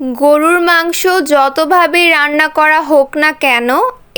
গরুর মাংস যতভাবে রান্না করা হোক না কেন,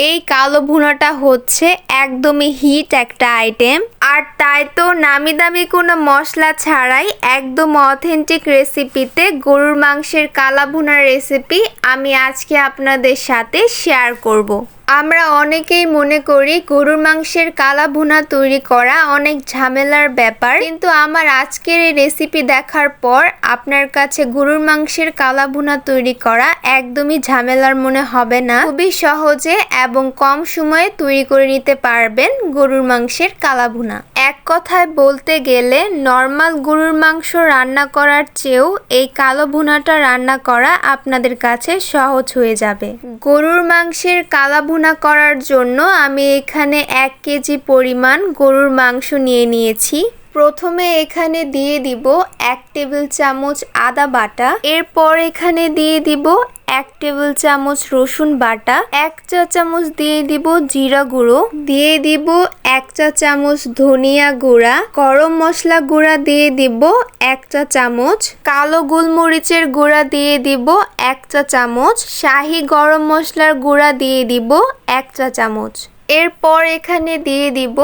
এই কালো ভুনাটা হচ্ছে একদমই হিট একটা আইটেম আর তাই তো নামি দামি কোনো মশলা ছাড়াই একদম অথেন্টিক রেসিপিতে গরুর মাংসের কালা ভুনার রেসিপি আমি আজকে আপনাদের সাথে শেয়ার করব। আমরা অনেকেই মনে করি গরুর মাংসের কালা ভুনা তৈরি করা অনেক ঝামেলার ব্যাপার। কিন্তু আমার আজকের এই রেসিপি দেখার পর আপনার কাছে গরুর মাংসের কালা ভুনা তৈরি করা একদমই ঝামেলার মনে হবে না। খুবই সহজে এবং কম সময়ে তৈরি করে নিতে পারবেন গরুর মাংসের কালা ভুনা এক কথায় বলতে গেলে নর্মাল গরুর মাংস রান্না করার চেয়েও এই কালো ভুনাটা রান্না করা আপনাদের কাছে সহজ হয়ে যাবে। গরুর মাংসের কালা করার জন্য আমি এখানে এক কেজি পরিমাণ গরুর মাংস নিয়ে নিয়েছি। প্রথমে এখানে দিয়ে দিব এক টেবিল চামচ আদা বাটা, এরপর এখানে দিয়ে দিব এক টেবিল চামচ রসুন বাটা, এক চা চামচ দিয়ে দিব জিরা গুঁড়ো, দিয়ে দিব এক চা চামচ ধনিয়া গুঁড়া, গরম মশলা গুঁড়া দিয়ে দিব এক চা চামচ, কালো গোলমরিচের গুঁড়া দিয়ে দিব এক চা চামচ, শাহি গরম মশলার গুঁড়া দিয়ে দিব এক চা চামচ। এরপর এখানে দিয়ে দিব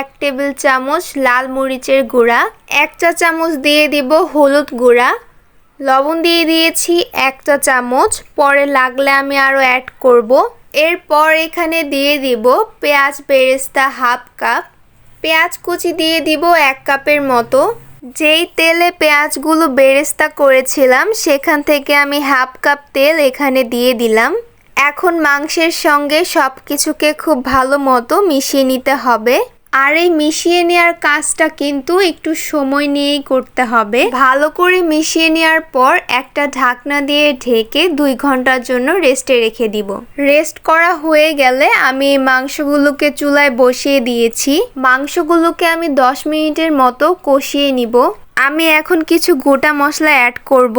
এক টেবিল চামচ লাল মরিচের গুঁড়া, এক চা চামচ দিয়ে দিব হলুদ গুঁড়া, লবণ দিয়ে দিয়েছি এক চা চামচ, পরে লাগলে আমি আরও অ্যাড করব। এরপর এখানে দিয়ে দিব পেঁয়াজ বেরেস্তা হাফ কাপ, পেঁয়াজ কুচি দিয়ে দিব এক কাপের মতো। যেই তেলে পেঁয়াজগুলো বেরেস্তা করেছিলাম, সেখান থেকে আমি হাফ কাপ তেল এখানে দিয়ে দিলাম। এখন মাংসের সঙ্গে সব কিছুকে খুব ভালো মতো মিশিয়ে নিতে হবে। আর এই মিশিয়ে নেওয়ার কাজটা কিন্তু একটু সময় নিয়েই করতে হবে। ভালো করে মিশিয়ে নেওয়ার পর একটা ঢাকনা দিয়ে ঢেকে দুই ঘণ্টার জন্য রেস্টে রেখে দিব। রেস্ট করা হয়ে গেলে আমি মাংসগুলোকে চুলায় বসিয়ে দিয়েছি। মাংসগুলোকে আমি দশ মিনিটের মতো কষিয়ে নিব। আমি এখন কিছু গোটা মশলা অ্যাড করব।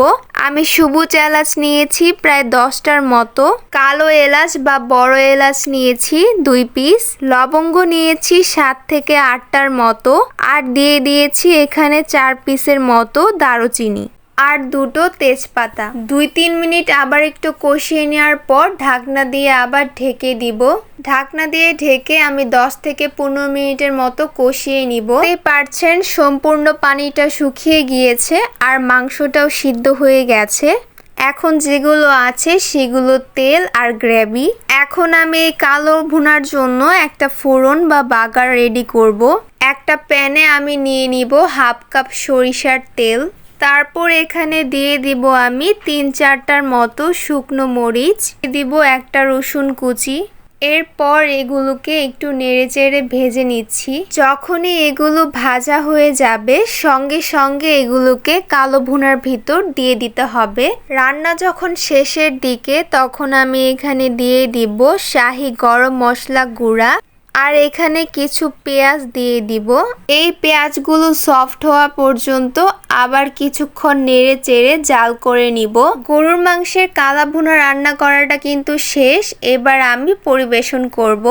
আমি সবুজ এলাচ নিয়েছি প্রায় দশটার মতো, কালো এলাচ বা বড় এলাচ নিয়েছি দুই পিস লবঙ্গ নিয়েছি সাত থেকে আটটার মতো, আর দিয়ে দিয়েছি এখানে চার পিসের মতো দারুচিনি। আর দুটো তেজপাতা। দুই তিন মিনিট আবার একটু কষিয়ে নেওয়ার পর ঢাকনা দিয়ে আবার ঢেকে দিব। ঢাকনা দিয়ে ঢেকে আমি দশ থেকে পনেরো মিনিটের মতো কষিয়ে নিব। এই পারছেন, সম্পূর্ণ পানিটা শুকিয়ে গিয়েছে আর মাংসটাও সিদ্ধ হয়ে গেছে। এখন যেগুলো আছে সেগুলো তেল আর গ্রেভি। এখন আমি এই কালো ভুনার জন্য একটা ফোড়ন বা বাগার রেডি করব। একটা প্যানে আমি নিয়ে নিব হাফ কাপ সরিষার তেল। তারপর এখানে দিয়ে দিব আমি তিন চারটার মতো শুকনো মরিচ, দিব একটা রসুন কুচি। এরপর এগুলোকে একটু নেড়ে চেড়ে ভেজে নিচ্ছি। যখনই এগুলো ভাজা হয়ে যাবে, সঙ্গে সঙ্গে এগুলোকে কালো ভুনার ভিতর দিয়ে দিতে হবে। রান্না যখন শেষের দিকে, তখন আমি এখানে দিয়ে দিব শাহি গরম মশলা গুঁড়া। আর এখানে কিছু পেঁয়াজ দিয়ে দিব। এই পেঁয়াজগুলো সফট হওয়া পর্যন্ত আবার কিছুক্ষণ নেড়ে চেড়ে জাল করে নিব। গরুর মাংসের কালা ভুনা রান্না করাটা কিন্তু শেষ। এবার আমি পরিবেশন করব।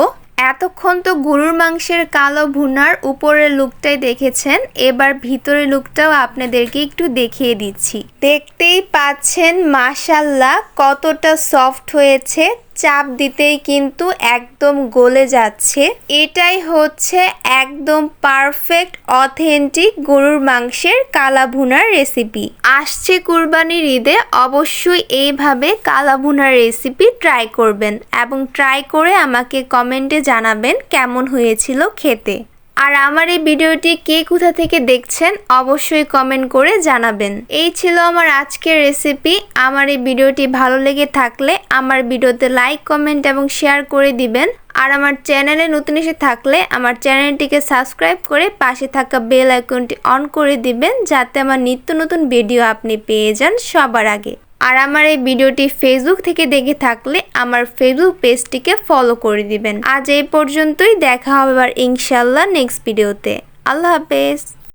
এতক্ষণ তো গরুর মাংসের কালো ভুনার উপরের লুকটাই দেখেছেন। এবার ভিতরের লুকটাও আপনাদেরকে একটু দেখিয়ে দিচ্ছি। দেখতেই পাচ্ছেন মাসাল্লাহ কতটা সফট হয়েছে। চাপ দিতেই কিন্তু একদম গলে যাচ্ছে। এটাই হচ্ছে একদম পারফেক্ট অথেন্টিক গরুর মাংসের কালা ভুনার রেসিপি আসছে কুরবানির ঈদে অবশ্যই এইভাবে কালা ভুনার রেসিপি ট্রাই করবেন এবং ট্রাই করে আমাকে কমেন্টে জানাবেন কেমন হয়েছিল খেতে। আর আমার এই ভিডিওটি কে কোথা থেকে দেখছেন অবশ্যই কমেন্ট করে জানাবেন। এই ছিল আমার আজকের রেসিপি আমার এই ভিডিওটি ভালো লেগে থাকলে আমার ভিডিওতে লাইক কমেন্ট এবং শেয়ার করে দিবেন। আর আমার চ্যানেলে নতুন এসে থাকলে আমার চ্যানেলটিকে সাবস্ক্রাইব করে পাশে থাকা বেল আইকনটি অন করে দিবেন, যাতে আমার নিত্য নতুন ভিডিও আপনি পেয়ে যান সবার আগে। আর আমার এই ভিডিওটি ফেসবুক থেকে দেখে থাকলে আমার ফেসবুক পেজটিকে ফলো করে দিবেন। আজ এই পর্যন্তই, দেখা হবে আবার ইনশাল্লাহ নেক্সট ভিডিওতে আল্লাহ হাফেজ।